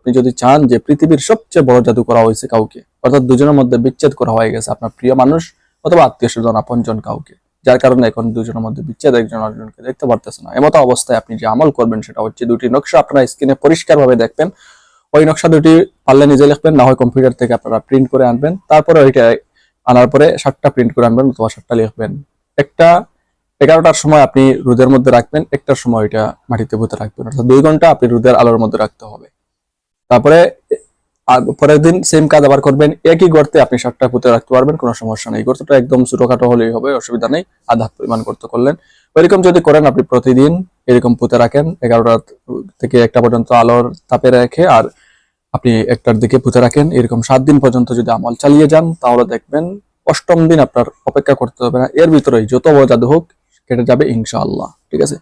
আপনি যদি চান যে পৃথিবীর সবচেয়ে বড় জাদু করা হয়েছে কাউকে, অর্থাৎ দুজনের মধ্যে বিচ্ছেদ করা হয়ে গেছে আপনার প্রিয় মানুষ অথবা আত্মীয় স্বজন, আপনজন কাউকে, যার কারণে এখন দুজনের মধ্যে বিচ্ছেদ একজন আরেকজনকে দেখতে পারতেছে না। এমতো অবস্থায় আপনি যে আমল করবেন সেটা হচ্ছে দুটি নকশা আপনারা স্ক্রিনে পরিষ্কার ভাবে দেখবেন। ওই নকশা দুটি পারলে নিজে লিখবেন, না হয় কম্পিউটার থেকে আপনারা প্রিন্ট করে আনবেন। তারপরে ওইটা আনার পরে সাতটা প্রিন্ট করে আনবেন অথবা সাতটা লিখবেন। একটা এগারোটার সময় আপনি রোদের মধ্যে রাখবেন, একটার সময় ওইটা মাটিতে পুঁতে রাখবেন। অর্থাৎ দুই ঘণ্টা আপনি রোদের আলোর মধ্যে রাখতে হবে। তারপরে পরের দিন সেম কাজ আবার করবেন। একই গর্তে আপনি সাতটা পুঁতে রাখতে পারবেন, কোনো সমস্যা নেই। গর্তটা একদম ছোটখাটো হলেই হবে, অসুবিধা নেই। আধা পরিমাণ গর্ত করলেন। ওইরকম যদি করেন আপনি প্রতিদিন এরকম পুঁতে রাখেন। এগারোটা থেকে একটা পর্যন্ত আলোর তাপে রেখে আর আপনি একটার দিকে পুঁতে রাখেন। এরকম সাত দিন পর্যন্ত যদি আমল চালিয়ে যান, তাহলে দেখবেন অষ্টম দিন আপনার অপেক্ষা করতে হবে না। এর ভিতরেই যত বড় জাদু হোক, কেটে যাবে ইনশাআল্লাহ। ঠিক আছে?